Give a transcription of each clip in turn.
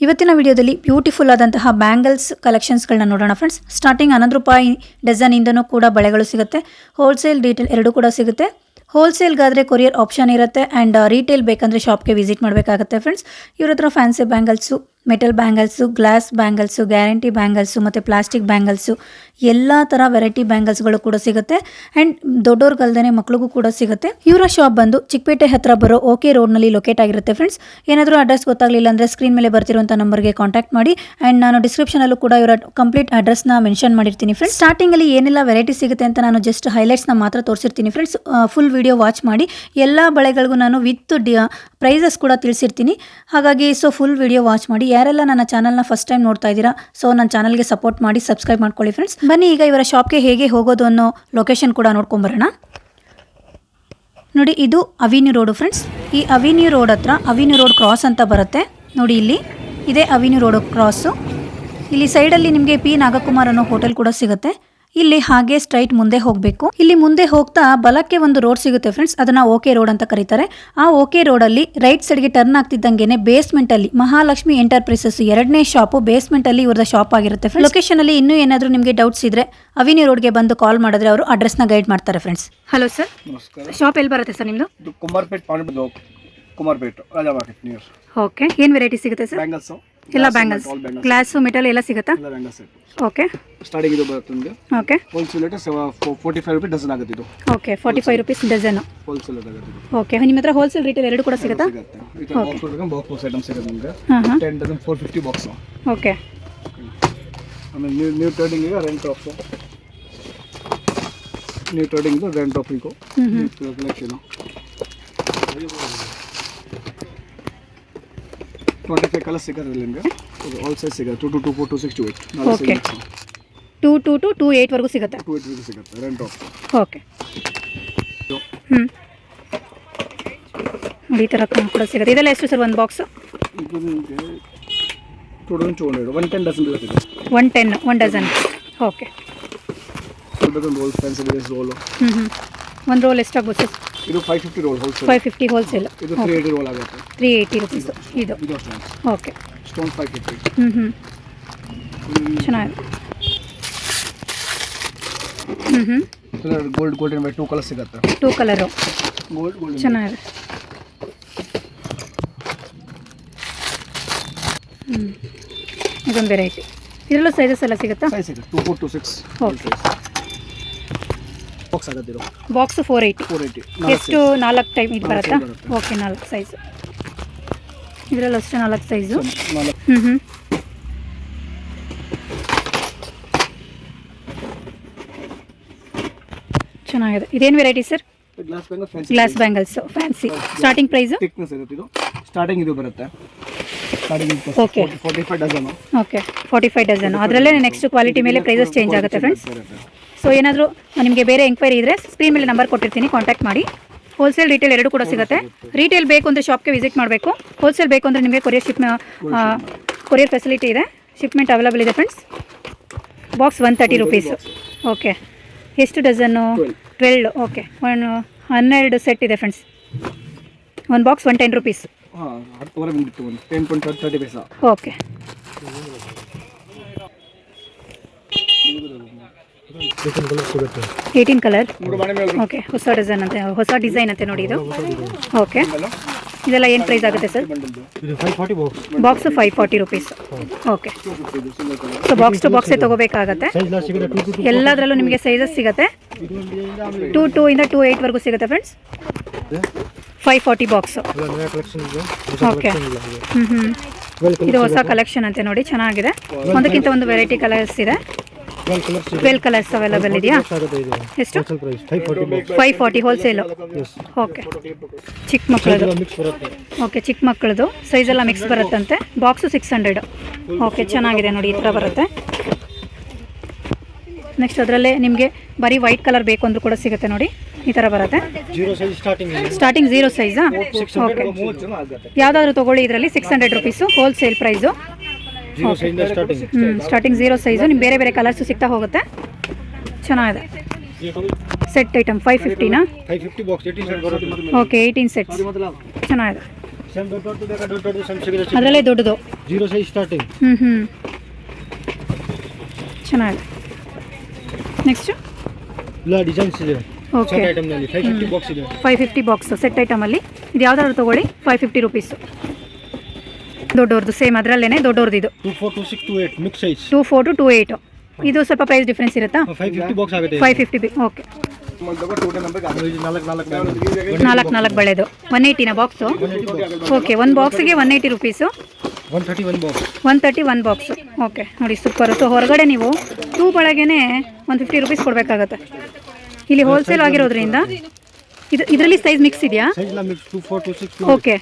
ಇವತ್ತಿನ ವಿಡಿಯೋದಲ್ಲಿ ಬ್ಯೂಟಿಫುಲ್ ಆದಂತಹ ಬ್ಯಾಂಗಲ್ಸ್ ಕಲೆಕ್ಷನ್ಸ್ಗಳನ್ನ ನೋಡೋಣ ಫ್ರೆಂಡ್ಸ್ ಸ್ಟಾರ್ಟಿಂಗ್ ಹನ್ನೊಂದು ರೂಪಾಯಿ ಡಜನಿಂದನೂ ಕೂಡ ಬಳೆಗಳು ಸಿಗುತ್ತೆ. ಹೋಲ್ಸೇಲ್ ಡೀಟೇಲ್ ಎರಡೂ ಕೂಡ ಸಿಗುತ್ತೆ. ಹೋಲ್ಸೇಲ್ಗಾದರೆ ಕೊರಿಯರ್ ಆಪ್ಷನ್ ಇರುತ್ತೆ ಆ್ಯಂಡ್ ರೀಟೇಲ್ ಬೇಕಂದರೆ ಶಾಪ್ಗೆ ವಿಸಿಟ್ ಮಾಡಬೇಕಾಗುತ್ತೆ ಫ್ರೆಂಡ್ಸ್ ಇವ್ರ ಹತ್ರ fancy bangles metal bangles glass bangles guarantee bangles ಮತ್ತು ಪ್ಲಾಸ್ಟಿಕ್ ಬ್ಯಾಂಗಲ್ಸು ಎಲ್ಲ ಥರ ವೆರೈಟಿ ಬ್ಯಾಂಗಲ್ಸ್ಗಳು ಕೂಡ ಸಿಗುತ್ತೆ. ಆ್ಯಂಡ್ ದೊಡ್ಡವ್ರಿಗಲ್ದೇ ಮಕ್ಳಿಗೂ ಕೂಡ ಸಿಗುತ್ತೆ. ಇವರ ಶಾಪ್ ಬಂದು ಚಿಕ್ಕಪೇಟೆ ಹತ್ರ ಬರೋ ಓಕೆ ರೋಡ್ನಲ್ಲಿ ಲೊಕೇಟ್ ಆಗಿರುತ್ತೆ ಫ್ರೆಂಡ್ಸ್ ಏನಾದರೂ ಅಡ್ರೆಸ್ ಗೊತ್ತಾಗಲಿಲ್ಲ ಅಂದರೆ ಸ್ಕ್ರೀನ್ ಮೇಲೆ ಬರ್ತಿರುವಂಥ ನಂಬರ್ಗೆ ಕಾಂಟ್ಯಾಕ್ಟ್ ಮಾಡಿ. ಆ್ಯಂಡ್ ನಾನು ಡಿಸ್ಕ್ರಿಪ್ಷನಲ್ಲೂ ಕೂಡ ಇವರ ಕಂಪ್ಲೀಟ್ ಅಡ್ರೆಸ್ನ ಮೆನ್ಷನ್ ಮಾಡಿರ್ತೀನಿ ಫ್ರೆಂಡ್ಸ್ ಸ್ಟಾರ್ಟಿಂಗಲ್ಲಿ ಏನೆಲ್ಲ ವೆರೈಟಿ ಸಿಗುತ್ತೆ ಅಂತ ನಾನು ಜಸ್ಟ್ ಹೈಲೈಟ್ಸ್ನ ಮಾತ್ರ ತೋರಿಸಿರ್ತೀನಿ ಫ್ರೆಂಡ್ಸ್ ಫುಲ್ ವಿಡಿಯೋ ವಾಚ್ ಮಾಡಿ. ಎಲ್ಲ ಬಳೆಗಳಿಗೂ ನಾನು ವಿತ್ ಡಿ ಪ್ರೈಸಸ್ ಕೂಡ ತಿಳಿಸಿರ್ತೀನಿ. ಹಾಗಾಗಿ ಸೊ ಫುಲ್ ವಿಡಿಯೋ ವಾಚ್ ಮಾಡಿ. ಯಾರೆಲ್ಲ ನನ್ನ ಚಾನಲ್ನ ಫಸ್ಟ್ ಟೈಮ್ ನೋಡ್ತಾ ಇದ್ದೀರಾ ಸೊ ನನ್ನ ಚಾನಲ್ಗೆ ಸಪೋರ್ಟ್ ಮಾಡಿ ಸಬ್ಸ್ಕ್ರೈಬ್ ಮಾಡ್ಕೊಳ್ಳಿ ಫ್ರೆಂಡ್ಸ್ ಬನ್ನಿ, ಈಗ ಇವರ ಶಾಪ್ಗೆ ಹೇಗೆ ಹೋಗೋದು ಅನ್ನೋ ಲೊಕೇಶನ್ ಕೂಡ ನೋಡ್ಕೊಂಬರೋಣ ನೋಡಿ, ಇದು ಅವಿನ್ಯೂ ರೋಡು ಫ್ರೆಂಡ್ಸ್ ಈ ಅವಿನ್ಯೂ ರೋಡ್ ಹತ್ರ ಅವಿನ್ಯೂ ರೋಡ್ ಕ್ರಾಸ್ ಅಂತ ಬರುತ್ತೆ. ನೋಡಿ ಇಲ್ಲಿ. ಇದೇ ಅವಿನ್ಯೂ ರೋಡ್ ಕ್ರಾಸು ಇಲ್ಲಿ ಸೈಡಲ್ಲಿ ನಿಮಗೆ ಪಿ ನಾಗಕುಮಾರ್ ಅನ್ನೋ ಹೋಟೆಲ್ ಕೂಡ ಸಿಗುತ್ತೆ. ಇಲ್ಲಿ ಹಾಗೆ ಸ್ಟ್ರೈಟ್ ಮುಂದೆ ಹೋಗಬೇಕು. ಇಲ್ಲಿ ಮುಂದೆ ಹೋಗ್ತಾ ಬಲಕ್ಕೆ ಒಂದು ರೋಡ್ ಸಿಗುತ್ತೆ ಫ್ರೆಂಡ್ಸ್ ಅದನ್ನ ಓಕೆ ರೋಡ್ ಅಂತ ಕರೀತಾರೆ. ಆ ಓಕೆ ರೋಡ್ ಅಲ್ಲಿ ರೈಟ್ ಸೈಡ್ಗೆ ಟರ್ನ್ ಆಗ್ತಿದ್ದಂಗೆನೆ ಬೇಸ್ಮೆಂಟ್ ಅಲ್ಲಿ ಮಹಾಲಕ್ಷ್ಮಿ ಎಂಟರ್ಪ್ರೈಸಸ್ ಎರಡನೇ ಶಾಪ್ ಬೇಸ್ಮೆಂಟ್ ಅಲ್ಲಿ ಇವರದ ಶಾಪ್ ಆಗಿರುತ್ತೆ ಫ್ರೆಂಡ್ಸ್ ಲೊಕೇಶನ್ ಅಲ್ಲಿ ಇನ್ನೂ ಏನಾದರೂ ನಿಮಗೆ ಡೌಟ್ಸ್ ಇದ್ರೆ ಅವಿನ್ಯೂ ರೋಡ್ಗೆ ಬಂದು ಕಾಲ್ ಮಾಡಿದ್ರೆ ಅವರು ಅಡ್ರೆಸ್ನ ಗೈಡ್ ಮಾಡ್ತಾರೆ ಫ್ರೆಂಡ್ಸ್ ಹಲೋ ಸರ್ ನಮಸ್ಕಾರ. ಶಾಪ್ ಎಲ್ಲಿ ಬರುತ್ತೆ ಸರ್ ನಿಮ್ದು? Kumarpet Kumar Kumarpet Raja market near okay ಏನ್ ವೆರೈಟಿ ಸಿಗುತ್ತೆ ಸರ್ ಬ್ಯಾಂಗಲ್ಸ್ ಎಲ್ಲ ಬ್ಯಾಂಗಲ್ಸ್ ಗ್ಲಾಸ್ ಮೆಟಲ್ ಎಲ್ಲ ಸಿಗುತ್ತಾ? ಎಲ್ಲ ಬ್ಯಾಂಗಲ್ಸ್ ಸೆಟ್ ಓಕೆ ಸ್ಟಾರ್ಟಿಂಗ್ ಇದು ಬರುತ್ತೆ ನಿಮಗೆ. Okay wholesale rate forty five rupees dozen ಆಗುತ್ತೆ ಇದು. Okay forty five rupees dozen wholesale ಆಗುತ್ತೆ ಓಕೆ ನಿಮ್ಮ ಹತ್ರ ಹೋಲ್ಸೇಲ್ ರಿಟೇಲ್ ಎರಡು ಕೂಡ ಸಿಗುತ್ತಾ? ಸಿಗುತ್ತೆ. ಬಾಕ್ಸ್ ಐಟಮ್ ಸಿಗುತ್ತೆ ನಿಮಗೆ. Ten dozen four fifty box okay ಆಮೇಲೆ new new ಟ್ರೇಡಿಂಗಿಗೆ rent off new trading rent off ಈಗ. ಕಲೆಕ್ಷನು ಟ್ವೆಂಟಿ ಫೈವ್ ಕಲರ್ ಸಿಗುತ್ತೆ ನಿಮಗೆ ಆಲ್ ಸೈಜ್ ಸಿಗುತ್ತೆ two two two four two six two eight ನಾಲ್ಕು Okay. Size two two two two ಏಯ್ಟ್ವರೆಗೂ ಸಿಗುತ್ತೆ two eight ಸಿಗುತ್ತೆ rent off okay ಹ್ಞೂ ನೋಡಿ ಈ ಥರ ಕೂಡ ಸಿಗುತ್ತೆ ಇದೆಲ್ಲ ಎಷ್ಟು ಸರ್ ಒಂದು ಬಾಕ್ಸು ಇದು ನಿಮಗೆ two thousand two hundred one ten dozen ಬೀಳುತ್ತೆ one ten one dozen okay two dozen roll fancy ಬಿಲೇಸ್ roll ಹ್ಞೂ ಹ್ಞೂ ಒಂದು ರೋಲ್ ಎಷ್ಟಾಗ್ಬೋದು ಸರ್ ಇದು five fifty roll wholesale five fifty wholesale ಇದು ತ್ರೀ ಏಯ್ಟಿ ರೋಲ್ ಆಗುತ್ತೆ. ತ್ರೀ ಏಯ್ಟಿ ರುಪೀಸು ಇದು. ಇದು. ಓಕೆ ಸ್ಟೋನ್ ಫೈವ್ ಫಿಫ್ಟಿ ಹ್ಞೂ ಹ್ಞೂ ಚೆನ್ನಾಗಿದೆ ಹ್ಞೂ ಹ್ಞೂ gold golden by two colour ಸಿಗುತ್ತೆ. ಟೂ ಕಲರು ಗೋಲ್ಡ್ ಗೋಲ್ಡ್ ಚೆನ್ನಾಗಿದೆ. ಹ್ಞೂ ಇದೊಂದು ವೆರೈಟಿ ಇದರಲ್ಲೂ ಸೈಜಸ್ ಎಲ್ಲ ಸಿಗುತ್ತಾ? ಸೈಜ್ ಸಿಗುತ್ತೆ. Two four two six Okay. Box ಆಗದಿರೋ box four eighty four eighty ಎಷ್ಟು ನಾಲ್ಕು ಟೈಮ್ ಇದು ಬರುತ್ತಾ? ಓಕೆ ನಾಲ್ಕು ಸೈಜ್ ಇದರಲ್ಲಿ ಅಷ್ಟೇ ನಾಲ್ಕು ಸೈಜು ಹ್ಞೂ ಹ್ಞೂ ಚೆನ್ನಾಗಿದೆ. ಇದೇನು variety sir glass bangle fancy glass bangles fancy starting price thickness ಇರುತ್ತೆ ಇದು. ಸ್ಟಾರ್ಟಿಂಗ್ ಇದು ಬರುತ್ತೆ. Okay. Forty five dozen okay forty five dozen ಅದರಲ್ಲೇ ನೆಕ್ಸ್ಟ್ ಕ್ವಾಲಿಟಿ ಮೇಲೆ ಪ್ರೈಸಸ್ ಚೇಂಜ್ ಆಗುತ್ತೆ ಫ್ರೆಂಡ್ಸ್ ಸೊ ಏನಾದರೂ ನಿಮಗೆ ಬೇರೆ ಎಂಕ್ವೈರಿ ಇದ್ದರೆ ಸ್ಕ್ರೀನ್ ಮೇಲೆ ನಂಬರ್ ಕೊಟ್ಟಿರ್ತೀನಿ ಕಾಂಟ್ಯಾಕ್ಟ್ ಮಾಡಿ. ಹೋಲ್ಸೇಲ್ ರಿಟೇಲ್ ಎರಡು ಕೂಡ ಸಿಗುತ್ತೆ. ರೀಟೇಲ್ ಬೇಕು ಅಂದರೆ ಶಾಪ್ಗೆ ವಿಸಿಟ್ ಮಾಡಬೇಕು. ಹೋಲ್ಸೇಲ್ ಬೇಕು ಅಂದರೆ ನಿಮಗೆ ಕೊರಿಯರ್ ಶಿಪ್ ಕೊರಿಯರ್ ಫೆಸಿಲಿಟಿ ಇದೆ. ಶಿಪ್ಮೆಂಟ್ ಅವೈಲಬಲ್ ಇದೆ friends box one thirty rupees okay ಎಷ್ಟು ಡಜನ್ನು ಟ್ವೆಲ್ ಓಕೆ ಒನ್ ಹನ್ನೆರಡು ಸೆಟ್ ಇದೆ ಫ್ರೆಂಡ್ಸ್ ಒಂದು box one ten rupees okay eighteen colour okay ಹೊಸ ಡಿಸೈನ್ ಅಂತೆ ಹೊಸ ಡಿಸೈನ್ ಅಂತೆ ನೋಡಿ ಇದು. ಓಕೆ ಇದೆಲ್ಲ ಏನು ಪ್ರೈಸ್ ಆಗುತ್ತೆ sir box five forty rupees okay so box two ಬಾಕ್ಸೇ ತೊಗೋಬೇಕಾಗತ್ತೆ. ಎಲ್ಲದರಲ್ಲೂ ನಿಮಗೆ ಸೈಜಸ್ ಸಿಗುತ್ತೆ. ಟೂ ಟೂ ಇಂದ ಟೂ ಏಯ್ಟ್ವರೆಗೂ ಸಿಗುತ್ತೆ friends five forty box okay ಹ್ಞೂ ಹ್ಞೂ ಇದು ಹೊಸ ಕಲೆಕ್ಷನ್ ಅಂತೆ ನೋಡಿ ಚೆನ್ನಾಗಿದೆ. ಒಂದಕ್ಕಿಂತ ಒಂದು ವೆರೈಟಿ ಕಲರ್ಸ್ ಇದೆ. ಟ್ವೆಲ್ ಕಲರ್ಸ್ ಅವೈಲಬಲ್ ಇದೆಯಾ? ಎಷ್ಟು? ಫೈವ್ ಫಾರ್ಟಿ ಹೋಲ್ಸೇಲು ಓಕೆ ಚಿಕ್ಕ ಮಕ್ಕಳದು. ಓಕೆ ಚಿಕ್ಕ ಮಕ್ಕಳದು. ಸೈಜ್ ಎಲ್ಲ ಮಿಕ್ಸ್ ಬರುತ್ತಂತೆ. ಬಾಕ್ಸು ಸಿಕ್ಸ್ ಹಂಡ್ರೆಡು ಓಕೆ ಚೆನ್ನಾಗಿದೆ ನೋಡಿ ಈ ಥರ ಬರುತ್ತೆ. ನೆಕ್ಸ್ಟ್ ಅದರಲ್ಲೇ ನಿಮಗೆ ಬರೀ ವೈಟ್ ಕಲರ್ ಬೇಕು ಅಂದ್ರೂ ಕೂಡ ಸಿಗುತ್ತೆ ನೋಡಿ. ಈ ಥರ ಬರುತ್ತೆ. ಸ್ಟಾರ್ಟಿಂಗ್ ಝೀರೋ ಸೈಜಾ ಓಕೆ ಯಾವುದಾದ್ರೂ ತೊಗೊಳ್ಳಿ ಇದರಲ್ಲಿ six hundred rupees wholesale price ಹ್ಞೂ ಸ್ಟಾರ್ಟಿಂಗ್ ಝೀರೋ ಸೈಜು ನಿಮ್ಗೆ ಬೇರೆ ಬೇರೆ ಕಲರ್ಸು ಸಿಗ್ತಾ ಹೋಗುತ್ತೆ. ಚೆನ್ನಾಗಿದೆ. ಸೆಟ್ ಐಟಮ್ ಫೈವ್ ಫಿಫ್ಟಿನಾ ಫೈವ್ ಬಾಕ್ಸ್ ಏಯ್ಟೀನ್ ಸೆಟ್ ಬರುತ್ತೆ ಓಕೆ ಏಯ್ಟೀನ್ ಸೆಟ್ಸ್ ಚೆನ್ನಾಗಿದೆ. ಸೇಮ್ ದೊಡ್ಡ ದೊಡ್ಡ ಬೇಕಾ ದೊಡ್ಡ ದೊಡ್ಡ ಸಣ್ಣ ಸಿಗುತ್ತೆ ಅದರಲ್ಲೇ ದೊಡ್ಡದು. ಜೀರೋ ಸೈಜ್ ಸ್ಟಾರ್ಟಿಂಗ್ ಹ್ಞೂ ಹ್ಞೂ ಚೆನ್ನಾಗಿದೆ. ನೆಕ್ಸ್ಟು ಇಲ್ಲ ಡಿಸೈನ್ಸ್ ಇದೆ. ಓಕೆ ಸೆಟ್ ಐಟಮ್ನಲ್ಲಿ ಫೈವ್ ಫಿಫ್ಟಿ ಬಾಕ್ಸ್ ಇದೆ. ಫೈವ್ ಫಿಫ್ಟಿ ಬಾಕ್ಸ್ ಸೆಟ್ ಐಟಮಲ್ಲಿ ಇದು ಯಾವ್ದಾದ್ರು ತೊಗೊಳ್ಳಿ ಫೈವ್ ಫಿಫ್ಟಿ ರುಪೀಸು ದೊಡ್ಡವ್ರದ್ದು ಸೇಮ್ ಅದರಲ್ಲೇ ದೊಡ್ಡವ್ರದ್ದು ಇದು. Two four two six two eight mix size two four two two eight ಇದು ಸ್ವಲ್ಪ ಪ್ರೈಸ್ ಡಿಫ್ರೆನ್ಸ್ ಇರುತ್ತಾ? ಫೈವ್ ಫಿಫ್ಟಿ ಬಾಕ್ಸ್ ಆಗುತ್ತೆ ಫೈವ್ ಫಿಫ್ಟಿ ಬಿ ಓಕೆ ನಾಲ್ಕು ನಾಲ್ಕು ಬಳೆದು ಒನ್ ಏಯ್ಟಿನ ಬಾಕ್ಸು ಓಕೆ ಒಂದು ಬಾಕ್ಸಿಗೆ one eighty rupees one thirty one box one thirty one box okay ನೋಡಿ ಸೂಪರು ಸೊ ಹೊರಗಡೆ ನೀವು ಟೂ ಬಳಗೆನೇ ಒಂದು ಫಿಫ್ಟಿ ರುಪೀಸ್ ಕೊಡಬೇಕಾಗತ್ತೆ. ಇಲ್ಲಿ ಹೋಲ್ಸೇಲ್ ಆಗಿರೋದ್ರಿಂದ ಇದು ಇದರಲ್ಲಿ ಸೈಜ್ ಮಿಕ್ಸ್ ಇದೆಯಾ? Okay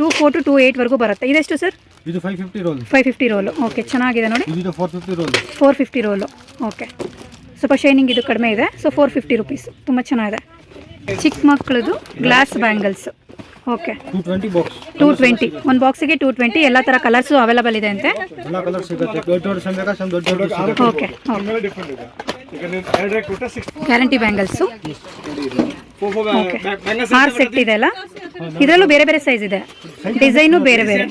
two four two two ಏಯ್ಟ್ವರೆಗೂ ಬರುತ್ತೆ. ಇದೆಷ್ಟು ಸರ್? ಇದು five fifty roll five fifty roll okay ಚೆನ್ನಾಗಿದೆ ನೋಡಿ. ಇದು four fifty roll four fifty roll okay ಸ್ವಲ್ಪ ಶೈನಿಂಗ್ ಇದು ಕಡಿಮೆ ಇದೆ. ಸೊ ಫೋರ್ ಫಿಫ್ಟಿ ರುಪೀಸ್ ತುಂಬ ಚೆನ್ನಾಗಿದೆ. ಚಿಕ್ಕ ಮಕ್ಕಳದು glass bangles okay two twenty ಒಂದು ಬಾಕ್ಸಿಗೆ ಟೂ ಟ್ವೆಂಟಿ ಎಲ್ಲ ಥರ ಕಲರ್ಸು ಅವೈಲಬಲ್ ಇದೆ ಅಂತೆ. ಓಕೆ ಗ್ಯಾರಂಟಿ ಬ್ಯಾಂಗಲ್ಸು ಓಕೆ ಆರು ಸೆಟ್ ಇದೆ ಅಲ್ಲ? ಇದರಲ್ಲೂ ಬೇರೆ ಬೇರೆ ಸೈಜ್ ಇದೆ. ಡಿಸೈನು ಬೇರೆ ಬೇರೆ.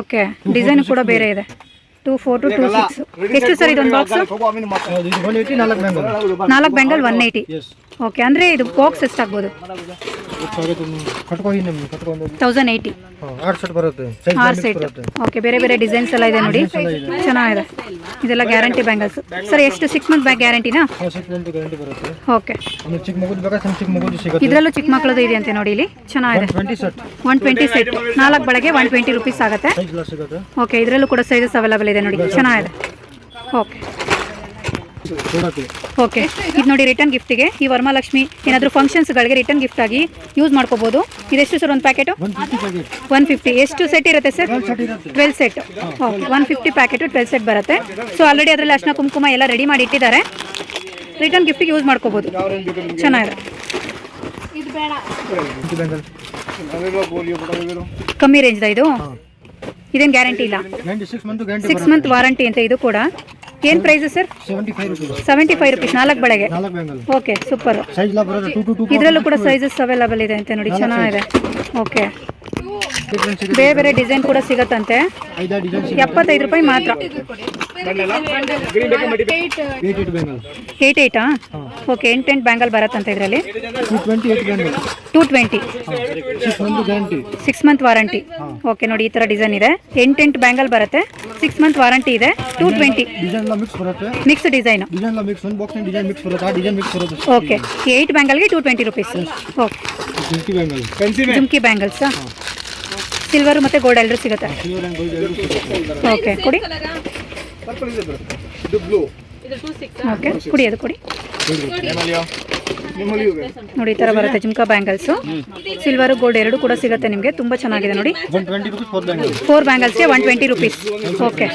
ಓಕೆ ಡಿಸೈನ್ ಕೂಡ ಬೇರೆ ಇದೆ. Two four two two six ಎಷ್ಟು ಸರ್ ಇದೊಂದು ಬಾಕ್ಸ್ ನಾಲ್ಕು ಬ್ಯಾಂಗಲ್ ಒನ್ ಏಯ್ಟಿ ಓಕೆ ಅಂದರೆ ಇದು ಬಾಕ್ಸ್ ಎಷ್ಟಾಗ್ಬೋದು? ತೌಸಂಡ್ ಏಯ್ಟಿ ಆರು ಸೆಟ್ ಬರುತ್ತೆ. ಆರು ಸೆಟ್. ಓಕೆ ಬೇರೆ ಬೇರೆ ಡಿಸೈನ್ಸ್ ಎಲ್ಲ ಇದೆ ನೋಡಿ. ಚೆನ್ನಾಗಿದೆ. ಇದೆಲ್ಲ ಗ್ಯಾರಂಟಿ ಬ್ಯಾಂಗಲ್ಸ್ ಸರ್ ಎಷ್ಟು ಸಿಕ್ಸ್ ಮಂತ್ ಬ್ಯಾಗ್ ಗ್ಯಾರಂಟಿನಾ ಗ್ಯಾರಂಟಿ ಬರುತ್ತೆ. ಓಕೆ ಚಿಕ್ಕ ಬೇಕಾ ಸಣ್ಣ ಚಿಕ್ಕ ಮಗುದು ಸಿಗುತ್ತೆ. ಇದರಲ್ಲೂ ಚಿಕ್ಕ ಮಕ್ಕಳದು ಇದೆ ಅಂತೆ ನೋಡಿ ಇಲ್ಲಿ. ಚೆನ್ನಾಗಿದೆ. ಒನ್ ಟ್ವೆಂಟಿ ಸೆಟ್ ನಾಲ್ಕು ಬಳಗೆ ಒನ್ ಟ್ವೆಂಟಿ ರುಪೀಸ್ ಆಗುತ್ತೆ. ಓಕೆ ಇದರಲ್ಲೂ ಕೂಡ ಸೈಜಸ್ ಅವೈಲೇಬಲ್ ಇದೆ ನೋಡಿ. ಚೆನ್ನಾಗಿದೆ. Okay okay. ಇದು ನೋಡಿ ರಿಟರ್ನ್ ಗಿಫ್ಟಿಗೆ ಈ ವರಮಹಾಲಕ್ಷ್ಮಿ ಏನಾದರೂ ಫಂಕ್ಷನ್ಸ್ಗಳಿಗೆ ರಿಟರ್ನ್ ಗಿಫ್ಟ್ ಆಗಿ ಯೂಸ್ ಮಾಡ್ಕೋಬೋದು. ಇದೆಷ್ಟು ಸರ್ ಒಂದು ಪ್ಯಾಕೆಟು ಒನ್ ಫಿಫ್ಟಿ ಎಷ್ಟು ಸೆಟ್ ಇರುತ್ತೆ sir twelve set okay one fifty packet twelve set ಬರುತ್ತೆ. ಸೊ ಆಲ್ರೆಡಿ ಅದರಲ್ಲಿ ಅರ್ಶಿನ ಕುಂಕುಮ ಎಲ್ಲ ರೆಡಿ ಮಾಡಿ ಇಟ್ಟಿದ್ದಾರೆ. ರಿಟರ್ನ್ ಗಿಫ್ಟಿಗೆ ಯೂಸ್ ಮಾಡ್ಕೋಬೋದು. ಚೆನ್ನಾಗಿದೆ. ಕಮ್ಮಿ ರೇಂಜ್ದ ಇದು? ಇದೇನು ಗ್ಯಾರಂಟಿ ಇಲ್ಲ. ಸಿಕ್ಸ್ ಮಂತ್ ವಾರಂಟಿ ಅಂತ ಇದು ಕೂಡ. ಏನು price sir seventy five rupees ನಾಲ್ಕು ಬೆಳಗ್ಗೆ. ಓಕೆ ಸೂಪರ್ ಇದರಲ್ಲೂ ಕೂಡ ಸೈಜಸ್ ಅವೈಲಬಲ್ ಇದೆ ಅಂತ ನೋಡಿ ಚೆನ್ನಾಗಿದೆ. ಓಕೆ ಬೇರೆ ಬೇರೆ ಡಿಸೈನ್ ಕೂಡ ಸಿಗತ್ತಂತೆ. ಎಪ್ಪತ್ತೈದು ರೂಪಾಯಿ ಮಾತ್ರ. ಏಟ್ ಏಯ್ಟ್ ಓಕೆ ಎಂಟು ಎಂಟು ಬ್ಯಾಂಗಲ್ ಬರುತ್ತಂತೆ ಇದರಲ್ಲಿ. Two twenty six month warranty okay ನೋಡಿ ಈ ಥರ ಡಿಸೈನ್ ಇದೆ. ಎಂಟೆಂಟು ಬ್ಯಾಂಗಲ್ ಬರುತ್ತೆ. ಸಿಕ್ಸ್ ಮಂತ್ ವಾರಂಟಿ ಇದೆ. Two twenty mix design okay eight ಬ್ಯಾಂಗಲ್ಗೆ two twenty rupees okay jhumki ಬ್ಯಾಂಗಲ್ಸಾ silver ಮತ್ತು ಗೋಲ್ಡ್ ಎಲ್ಲರೂ ಸಿಗುತ್ತೆ. ಓಕೆ ಕೊಡಿ. ಓಕೆ ಕುಡಿ ಅದು ಕೊಡಿ. ನೋಡಿ ಈ ಥರ ಬರುತ್ತೆ ಜುಮ್ಕಾ ಬ್ಯಾಂಗಲ್ಸು ಸಿಲ್ವರು ಗೋಲ್ಡ್ ಎರಡು ಕೂಡ ಸಿಗುತ್ತೆ ನಿಮಗೆ. ತುಂಬ ಚೆನ್ನಾಗಿದೆ ನೋಡಿ. ಫೋರ್ ಬ್ಯಾಂಗಲ್ ಫೋರ್ ಬ್ಯಾಂಗಲ್ಸ್ಗೆ ಒನ್ ಟ್ವೆಂಟಿ ರುಪೀಸ್ ಓಕೆ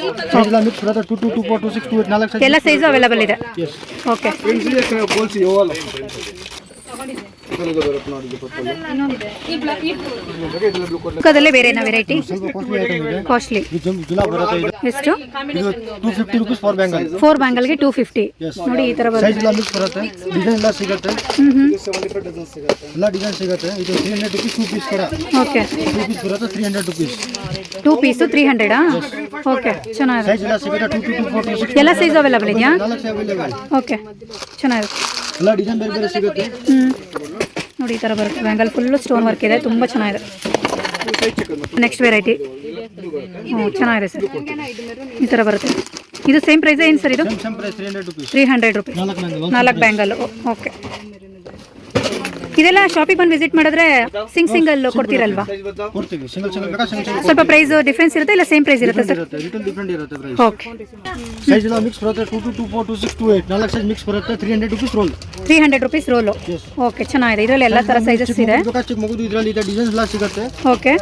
ಎಲ್ಲ ಸೈಜ್ ಅವೈಲಬಲ್ ಇದೆ. ಓಕೆ ಅದಲ್ಲೇ ಬೇರೆನಾ ವೆರೈಟಿ ಕಾಸ್ಟ್ಲಿ ಐಟಮ್ ಇದೆ ಕಾಸ್ಟ್ಲಿ ಇದು ಜಮ್ ಜುಲಾ ಬರುತ್ತೆ ಇದು ಎಷ್ಟು? ಇದು two fifty rupees four bangle four ಬ್ಯಾಂಗಲ್ಗೆ two fifty ನೋಡಿ ಈ ತರ ಬರುತ್ತೆ. ಡಿಸೈನ್ ಎಲ್ಲ ಸಿಗುತ್ತೆ. ಎಲ್ಲ ಡಿಸೈನ್ ಸಿಗುತ್ತೆ. ಇದು three hundred rupees two piece ಕೂಡ. ಓಕೆ ಟೂ ಪೀಸ್ ಬರುತ್ತೆ three hundred rupees two piece three ಹಂಡ್ರೆಡಾ okay ಚೆನ್ನಾಗಿದೆ ಸೈಜ್ ಎಲ್ಲ ಸೈಜ್ ಅವೈಲೇಬಲ್ ಇದೆಯಾ? ಓಕೆ ಚೆನ್ನಾಗಿದೆ ಎಲ್ಲ ಡಿಸೈನ್ ಬೇರೆ ಬೇರೆ ಸಿಗುತ್ತೆ. ಹ್ಞೂ ನೋಡಿ ಈ ಥರ ಬರುತ್ತೆ. ಬ್ಯಾಂಗಲ್ ಫುಲ್ಲು ಸ್ಟೋನ್ ವರ್ಕ್ ಇದೆ. ತುಂಬ ಚೆನ್ನಾಗಿದೆ. ನೆಕ್ಸ್ಟ್ ವೆರೈಟಿ ಹ್ಞೂ ಚೆನ್ನಾಗಿದೆ ಸರ್. ಈ ಥರ ಬರುತ್ತೆ. ಇದು ಸೇಮ್ ಪ್ರೈಸ್ ಏನು ಸರ್ ಇದು? ತ್ರೀ ಹಂಡ್ರೆಡ್ ರುಪೀಸ್ ನಾಲ್ಕು ಬ್ಯಾಂಗಲ್ ಓಕೆ ಇದೆಲ್ಲ ಶಾಪಿಗೆ ಬಂದು ವಿಸಿಟ್ ಮಾಡಿದ್ರೆ ಸಿಂಗ್ ಸಿಂಗಲ್ ಕೊಡ್ತೀರಲ್ವಾ? ಕೊಡ್ತೀವಿ. ಸಿಂಗಲ್ ಸಿಂಗಲ್ ಬೇಕಾ ಸಿಂಗಲ್ ಸಿಂಗಲ್ ಸ್ವಲ್ಪ ಪ್ರೈಸ್ ಡಿಫ್ರೆನ್ಸ್ ಇರುತ್ತೆ ಇಲ್ಲ ಸೇಮ್ ಪ್ರೈಸ್ ಇರುತ್ತೆ ಸರ್ ಡಿಫ್ರೆಂಟ್ ಇರುತ್ತೆ ಪ್ರೈಸ್ ಓಕೆ ಸೈಜ್ ಎಲ್ಲ ಮಿಕ್ಸ್ ಬರುತ್ತೆ ನಾಲ್ಕು ಸೈಜ್ ಮಿಕ್ಸ್ ಬರುತ್ತೆ rupees roll rupees roll okay ಚೆನ್ನಾಗಿದೆ. ಇದರಲ್ಲಿ ಎಲ್ಲ ತರ ಸೈಜಸ್ ಇದೆ. ಬೇಕಾ ಚಿಕ್ಕ ಮಗುದು ಇದರಲ್ಲಿ ಇದೆ ಡಿಸೈನ್ಸ್ ಎಲ್ಲ ಸಿಗುತ್ತೆ. ಓಕೆ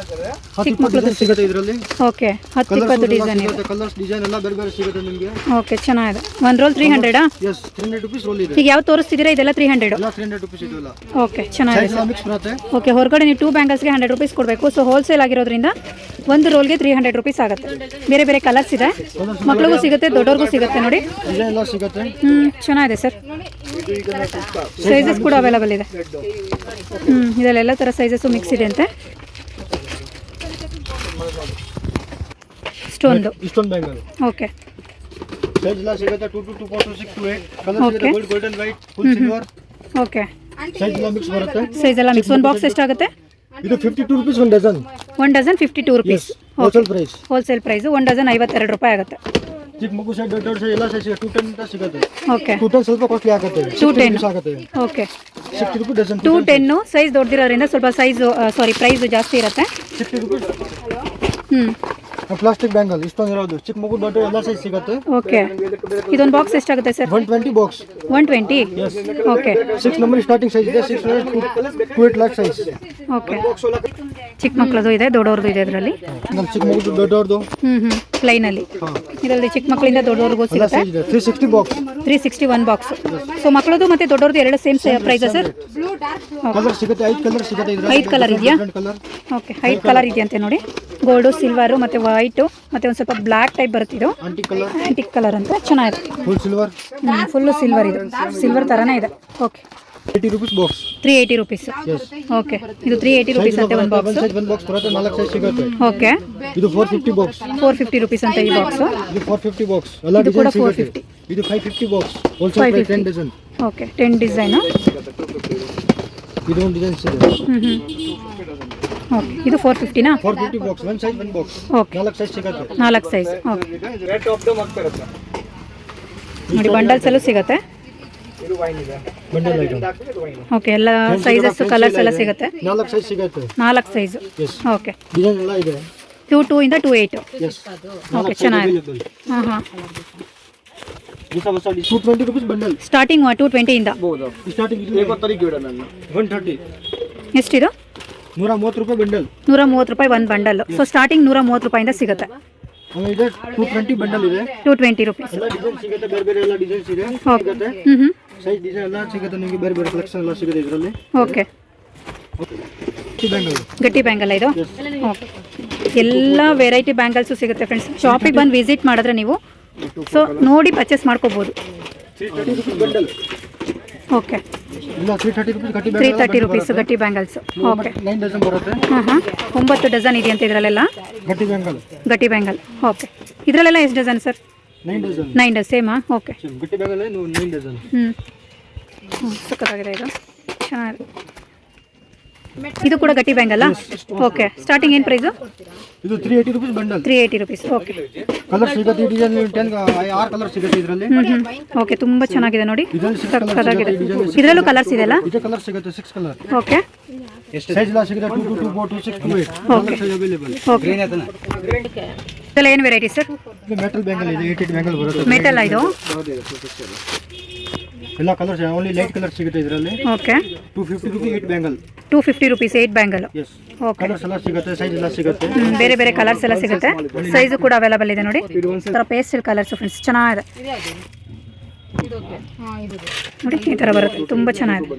ಹತ್ತು ಇಪ್ಪತ್ತು ಡಿಸೈನ್ ಸಿಗುತ್ತೆ ಇದರಲ್ಲಿ. ಓಕೆ ಹತ್ತು ಇಪ್ಪತ್ತು ಡಿಸೈನ್ ಇದೆ. ಕಲರ್ಸ್ ಡಿಸೈನ್ ಎಲ್ಲ ಬೇರೆ ಬೇರೆ ಸಿಗುತ್ತೆ ನಿಮಗೆ. ಓಕೆ ಚೆನ್ನಾಗಿದೆ. ಒಂದು ರೋಲ್ ತ್ರೀ ಹಂಡ್ರೆಡಾ ಎಸ್ 300 ರೂಪೀಸ್ ರೋಲ್ ಇದೆ. ಈಗ ಯಾವ ತೋರಿಸ್ತಿದ್ದೀರಾ? ಇದೆಲ್ಲ ತ್ರೀ ಹಂಡ್ರೆಡು ಎಲ್ಲ ತ್ರೀ ಹಂಡ್ರೆಡ್ ಇದೆಲ್ಲ ಓಕೆ ಚೆನ್ನಾಗಿದೆ ಓಕೆ ಹೊರಗಡೆ ನೀವು ಟೂ ಬ್ಯಾಂಗಲ್ಸ್ಗೆ ಹಂಡ್ರೆಡ್ ರುಪೀಸ್ ಕೊಡಬೇಕು. ಸೊ ಹೋಲ್ಸೇಲ್ ಆಗಿರೋದ್ರಿಂದ ಒಂದು ರೋಲ್ಗೆ ತ್ರೀ ಹಂಡ್ರೆಡ್ ರುಪೀಸ್ ಆಗುತ್ತೆ. ಬೇರೆ ಬೇರೆ ಕಲರ್ಸ್ ಇದೆ. ಮಕ್ಳಿಗೂ ಸಿಗುತ್ತೆ ದೊಡ್ಡವ್ರಿಗೂ ಸಿಗುತ್ತೆ ನೋಡಿ. ಹ್ಞೂ ಚೆನ್ನಾಗಿದೆ ಸರ್ ಸೈಜಸ್ ಕೂಡ ಅವೈಲಬಲ್ ಇದೆ. ಹ್ಞೂ ಇದರಲ್ಲಿ ಎಲ್ಲ ಥರ ಸೈಜಸ್ಸು ಮಿಕ್ಸ್ ಇದೆ ಅಂತೆ ಇಷ್ಟೊಂದು ಓಕೆ ಓಕೆ ಸೈಜ್ ಎಲ್ಲ ಮಿಕ್ಸ್ ಬರುತ್ತೆ? ಸೈಜ್ ಎಲ್ಲ ಮಿಕ್ಸ್ ಒಂದು ಬಾಕ್ಸ್ ಎಷ್ಟಾಗುತ್ತೆ? ಇದು ಫಿಫ್ಟಿ ಟೂ ರುಪೀಸ್ ಒಂದು dozen one dozen fifty two rupees wholesale price wholesale price one dozen ಐವತ್ತೆರಡು ರೂಪಾಯಿ ಆಗುತ್ತೆ. ಚಿಕ್ಕ ಮಗು ಸೈಡ್ ದೊಡ್ಡ ದೊಡ್ಡ ಸೈಜ್ ಎಲ್ಲ ಸೈಜ್ ಸಿಗುತ್ತೆ. ಟೂ ಟೆನ್ ಸಿಗುತ್ತೆ. ಓಕೆ ಟೂ ಟೆನ್ ಸ್ವಲ್ಪ ಕಾಸ್ಟ್ಲಿ ಆಗುತ್ತೆ. ಆಗುತ್ತೆ. Okay sixty rupees dozen two ten size ದೊಡ್ಡದಿರೋದ್ರಿಂದ ಸ್ವಲ್ಪ ಸೈಜು ಸಾರಿ ಪ್ರೈಸು ಜಾಸ್ತಿ ಇರುತ್ತೆ. ಸಿಕ್ಸ್ಟಿ ರುಪೀಸ್ ಹ್ಞೂ ಪ್ಲಾಸ್ಟಿಕ್ ಬ್ಯಾಂಗಲ್ ಇಷ್ಟೊಂದು ಇರೋದು. ಚಿಕ್ಕ ಮಗು ದೊಡ್ಡ ಎಲ್ಲ ಸೈಜ್ ಸಿಗುತ್ತೆ. ಓಕೆ ಇದೊಂದು ಬಾಕ್ಸ್ ಎಷ್ಟಾಗುತ್ತೆ sir one twenty box one twenty okay six number starting size ಇದೆ six to eight lac size okay ಚಿಕ್ಕ ಮಕ್ಕಳದು ಇದೆ ದೊಡ್ಡವ್ರದ್ದು ಇದೆ ಇದರಲ್ಲಿ ನಮ್ಮ ಚಿಕ್ಕ ಮಗು ದೊಡ್ಡವ್ರದ್ದು. ಹ್ಞೂ ಹ್ಞೂ ಪ್ಲೈನಲ್ಲಿ ಇದರಲ್ಲಿ ಚಿಕ್ಕ ಮಕ್ಕಳಿಂದ ದೊಡ್ಡವ್ರಿಗೂ ಸಿಗುತ್ತೆ? Three sixty box three sixty one box so ಮಕ್ಕಳದು ಮತ್ತು ದೊಡ್ಡವ್ರದ್ದು ಎರಡು ಸೇಮ್ ಪ್ರೈಸಾ ಸರ್ ಕಲರ್ ಸಿಗುತ್ತೆ ಐದು ಕಲರ್ ಸಿಗುತ್ತೆ ಇದ್ರಲ್ಲಿ. ಐದು ಕಲರ್ ಇದೆಯಾ? ಓಕೆ ಐದು ಕಲರ್ ಇದೆಯಂತೆ ನೋಡಿ. ಗೋಲ್ಡು ಸಿಲ್ವರು ಮತ್ತೆ ವೈಟು ಮತ್ತೆ ಒಂದು ಸ್ವಲ್ಪ ಬ್ಲ್ಯಾಕ್ ಟೈಪ್ ಬರುತ್ತೆ ಇದು. ಆಂಟಿ ಕಲರ್ ಅಂತ ಚೆನ್ನಾಗಿದೆ ಫುಲ್ ಸಿಲ್ವರ್ ಫುಲ್ಲು ಸಿಲ್ವರ್ ಇದು. ಸಿಲ್ವರ್ ಥರನೇ ಇದೆ. Okay eighty rupees box three eighty rupees okay ಇದು ತ್ರೀ ಏಯ್ಟಿ ರುಪೀಸ್ ಅಂತೆ ಒಂದು ಬಾಕ್ಸ್ ಒಂದು ಬಾಕ್ಸ್ ಬರುತ್ತೆ ನಾಲ್ಕು ಸೈಜ್ ಸಿಗುತ್ತೆ. ಓಕೆ ಇದು four fifty box four fifty rupees ಅಂತ ಈ ಬಾಕ್ಸು ಇದು ಫೋರ್ ಫಿಫ್ಟಿ ಬಾಕ್ಸ್ ಎಲ್ಲ ಇದು ಕೂಡ ಡಿಸೈನ್ ಸಿಗುತ್ತೆ. 450. ಇದು five fifty box wholesale price ten dozen okay ten design ಇದು ಒಂದು ಓಕೆ ಇದು ಫೋರ್ ಫಿಫ್ಟಿನಾ ಫೋರ್ ಫಿಫ್ಟಿ ಬಾಕ್ಸ್ ಒಂದು ಸೈಜ್ ಒಂದು ಬಾಕ್ಸ್ ಓಕೆ ನಾಲ್ಕು ಸೈಜ್ ಸಿಗುತ್ತೆ. ನಾಲ್ಕು ಸೈಜ್ ಓಕೆ ರೇಟ್ ಆಫ್ ದಮ್ ಆಗ್ತಾ ಇರುತ್ತೆ. ನೋಡಿ ಬಂಡಲ್ಸಲ್ಲೂ ಸಿಗುತ್ತೆ? ಇದು ವೈನ್ ಇದೆ. ಬಂಡಲ್ ಐಟಮ್ ಇದು ಓಕೆ ಎಲ್ಲ ಸೈಜಸ್ ಕಲರ್ಸ್ ಎಲ್ಲ ಸಿಗುತ್ತೆ? ನಾಲ್ಕು ಸೈಜ್ ಸಿಗುತ್ತೆ. ನಾಲ್ಕು ಸೈಜ್ ಎಸ್ ಓಕೆ ಡಿಸೈನ್ ಎಲ್ಲ ಇದೆ. ಟೂ ಟೂ ಇಂದ ಟೂ ಏಯ್ಟು ಎಸ್ ಓಕೆ ಚೆನ್ನಾಗಿದೆ. ಹಾಂ ಹಾಂ. ಹೊಸ ಹೊಸ two twenty rupees bundle starting two ಟ್ವೆಂಟಿಯಿಂದ starting one thirty ಎಷ್ಟಿದು? ನೂರ ಮೂವತ್ತು ರೂಪಾಯಿ ಬಂಡಲ್. ನೂರ ಮೂವತ್ತು ರೂಪಾಯಿ ಒಂದು ಬಂಡಲ್. ಸೊ ಸ್ಟಾರ್ಟಿಂಗ್ ನೂರ ಮೂವತ್ತು ರೂಪಾಯಿಂದ ಸಿಗುತ್ತೆ. ಆಮೇಲೆ ಟೂ ಟ್ವೆಂಟಿ ಬಂಡಲ್ ಇದೆ. ಟೂ ಟ್ವೆಂಟಿ ರುಪೀಸ್ ಎಲ್ಲ ಡಿಸೈನ್ ಸಿಗುತ್ತೆ ಬೇರೆ ಬೇರೆ ಎಲ್ಲ ಡಿಸೈನ್ಸ್ ಇದೆ. ಸಿಗುತ್ತೆ. ಸೈಜ್ ಡಿಸೈನ್ ಎಲ್ಲ ಸಿಗುತ್ತೆ ನಿಮಗೆ ಬೇರೆ ಬೇರೆ ಕಲೆಕ್ಷನ್ ಎಲ್ಲ ಸಿಗುತ್ತೆ ಇದರಲ್ಲಿ. ಓಕೆ ಗಟ್ಟಿ ಬ್ಯಾಂಗಲ್ ಇದು? ಓಕೆ ಎಲ್ಲ ವೆರೈಟಿ ಬ್ಯಾಂಗಲ್ಸು ಸಿಗುತ್ತೆ ಫ್ರೆಂಡ್ಸ್ ಶಾಪಿಗೆ ಬಂದು ವಿಸಿಟ್ ಮಾಡಿದ್ರೆ ನೀವು ಸೊ ನೋಡಿ ಪರ್ಚೇಸ್ ಮಾಡ್ಕೋಬೋದು. ಓಕೆ ತ್ರೀ ತರ್ಟಿ ರುಪೀಸ್ ಗಟ್ಟಿ ಬ್ಯಾಂಗಲ್ಸ್ ಓಕೆ ಹಾಂ ಹಾಂ ಒಂಬತ್ತು ಡಜನ್ ಇದೆಯಂತ ಇದರಲ್ಲೆಲ್ಲ? ಗಟ್ಟಿ ಬ್ಯಾಂಗಲ್ ಓಕೆ ಇದರಲ್ಲೆಲ್ಲ ಎಷ್ಟು ಡಜನ್ ಸರ್ ನೈನ್ ಡಜನ್ ಸೇಮಾ ಓಕೆ ಹ್ಞೂ ಸಖತ್ತಾಗಿದೆ ಇದು. ಚೆನ್ನಾಗಿದೆ. ಇದು ಕೂಡ ಗಟ್ಟಿ ಬ್ಯಾಂಗಲ್ಲ ಓಕೆ ಸ್ಟಾರ್ಟಿಂಗ್ ಏನು ಪ್ರೈಸು ಇದು three eighty rupees bundle three eighty rupees okay colour ಸಿಗುತ್ತೆ ಈ ಡಿಸೈನ್ ಟೆನ್ ಆರು ಕಲರ್ ಸಿಗುತ್ತೆ ಇದರಲ್ಲಿ. ಓಕೆ ತುಂಬ ಚೆನ್ನಾಗಿದೆ ನೋಡಿ. ಕಲರ್ ಇದರಲ್ಲೂ ಕಲರ್ಸ್ ಇದೆಯಲ್ಲ? ಇದು ಕಲರ್ ಸಿಗುತ್ತೆ ಸಿಕ್ಸ್ ಕಲರ್ ಓಕೆ ಸೈಜ್ ಎಲ್ಲ ಸಿಗುತ್ತೆ two to two four to six to eight available okay ಇದೆಲ್ಲ ಏನು ವೆರೈಟಿ ಸರ್ ಇದು ಮೆಟಲ್ ಬ್ಯಾಂಗಲ್ ಇದೆ ಏಟ್ ಏಟ್ ಬ್ಯಾಂಗಲ್ ಬರುತ್ತೆ ಮೆಟಲ್ ಇದು? ಎಲ್ಲ ಕಲರ್ಸ್ ಓನ್ಲಿ ಲೈಟ್ ಕಲರ್ ಸಿಗುತ್ತೆ ಇದರಲ್ಲಿ. Okay two fifty rupees eight bangle two fifty rupees eight bangle okay colours ಎಲ್ಲ ಸಿಗುತ್ತೆ ಸೈಜ್ ಸಿಗುತ್ತೆ. ಬೇರೆ ಬೇರೆ ಕಲರ್ಸ್ ಎಲ್ಲ ಸಿಗುತ್ತೆ. ಸೈಜು ಕೂಡ ಅವೈಲಬಲ್ ಇದೆ ನೋಡಿ. ಥರ ಪೇಸ್ಟಲ್ ಕಲರ್ಸ್ ಫ್ರೆಂಡ್ಸ್ ಚೆನ್ನಾಗಿದೆ. ನೋಡಿ ಈ ಥರ ಬರುತ್ತೆ. ತುಂಬ ಚೆನ್ನಾಗಿದೆ.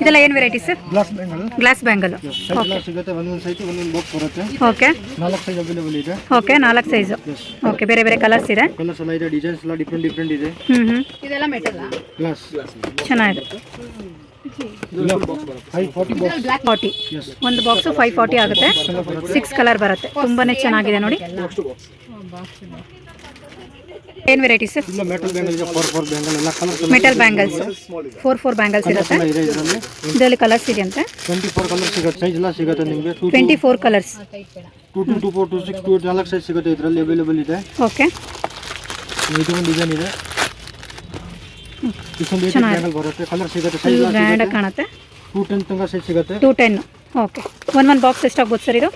ಇದೆಲ್ಲ ಏನು variety sir glass bangle glass bangle size ಎಲ್ಲ ಸಿಗುತ್ತೆ. ಒಂದೊಂದು ಸೈಜ್ ಒಂದೊಂದು ಬಾಕ್ಸ್ ಬರುತ್ತೆ. ಓಕೆ ನಾಲ್ಕು ಸೈಜ್ ಅವೈಲೇಬಲ್ ಇದೆ. ಓಕೆ ನಾಲ್ಕು ಸೈಜು ಓಕೆ ಬೇರೆ ಬೇರೆ ಕಲರ್ಸ್ ಇದೆ. ಕಲರ್ಸ್ ಎಲ್ಲ ಇದೆ ಡಿಸೈನ್ಸ್ ಎಲ್ಲ ಡಿಫ್ರೆಂಟ್ ಡಿಫ್ರೆಂಟ್ ಇದೆ. ಹ್ಞೂ ಹ್ಞೂ ಗ್ಲಾಸ್ ಚೆನ್ನಾಗಿದೆ. ಫೈವ್ ಫಾರ್ಟಿ ಒಂದು ಬಾಕ್ಸು ಫೈವ್ ಫಾರ್ಟಿ ಆಗುತ್ತೆ. ಸಿಕ್ಸ್ ಕಲರ್ ಬರುತ್ತೆ. ತುಂಬಾ ಚೆನ್ನಾಗಿದೆ ನೋಡಿ. ಏನು variety sir metal bangles four four bangles ಇರುತ್ತೆ. ಇದರಲ್ಲಿ. ಇದರಲ್ಲಿ ಕಲರ್ಸ್ ಇದೆಯಂತೆ? ಟ್ವೆಂಟಿ ಫೋರ್ ಕಲರ್ ಸಿಗುತ್ತೆ. ಸೈಜ್ ಎಲ್ಲ ಸಿಗುತ್ತೆ ನಿಮಗೆ. Two twenty four colours two to two four to six to ನಾಲ್ಕು ಸೈಜ್ ಸಿಗುತ್ತೆ ಇದರಲ್ಲಿ ಅವೈಲೇಬಲ್ ಇದೆ. ಓಕೆ ಇದು ಒಂದು ಡಿಸೈನ್ ಇದೆ. ಸಿಗುತ್ತೆ ಕಾಣುತ್ತೆ. ಟೂ ಟೆನ್ ತನಕ ಸೈಜ್ ಸಿಗುತ್ತೆ. Two ten okay one one box ಎಷ್ಟಾಗ್ಬೋದು ಸರ್ ಇದು?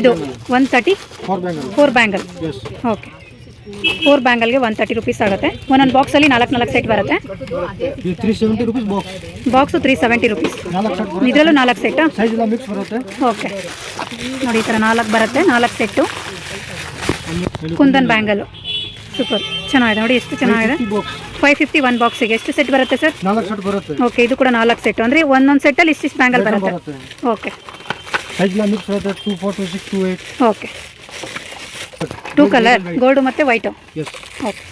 ಇದು one thirty four bangle okay four ಬ್ಯಾಂಗಲ್ಗೆ one thirty rupees ಆಗುತ್ತೆ. ಒಂದೊಂದು ಬಾಕ್ಸಲ್ಲಿ ನಾಲ್ಕು ನಾಲ್ಕು ಸೆಟ್ ಬರುತ್ತೆ. Box three seventy rupees set ಇದರಲ್ಲೂ ನಾಲ್ಕು ಬರುತ್ತೆ. ಓಕೆ ನೋಡಿ ಈ ಥರ ನಾಲ್ಕು ಬರುತ್ತೆ ನಾಲ್ಕು ಸೆಟ್ಟು ಕುಂದನ್ ಬ್ಯಾಂಗಲ್ಲು ಸೂಪರ್ ಚೆನ್ನಾಗಿದೆ. ನೋಡಿ ಎಷ್ಟು ಚೆನ್ನಾಗಿದೆ. ಫೈವ್ ಫಿಫ್ಟಿ ಒನ್ ಬಾಕ್ಸಿಗೆ ಎಷ್ಟು ಸೆಟ್ ಬರುತ್ತೆ ಸರ್ ನಾಲ್ಕು ಸೆಟ್ ಬರುತ್ತೆ. ಓಕೆ ಇದು ಕೂಡ ನಾಲ್ಕು ಸೆಟ್ ಅಂದರೆ ಒಂದೊಂದು ಸೆಟ್ಟಲ್ಲಿ ಇಷ್ಟಿಷ್ಟು ಬ್ಯಾಂಗಲ್ ಬರುತ್ತೆ. Okay two four to six to eight okay two colour gold ಮತ್ತು ವೈಟು ಓಕೆ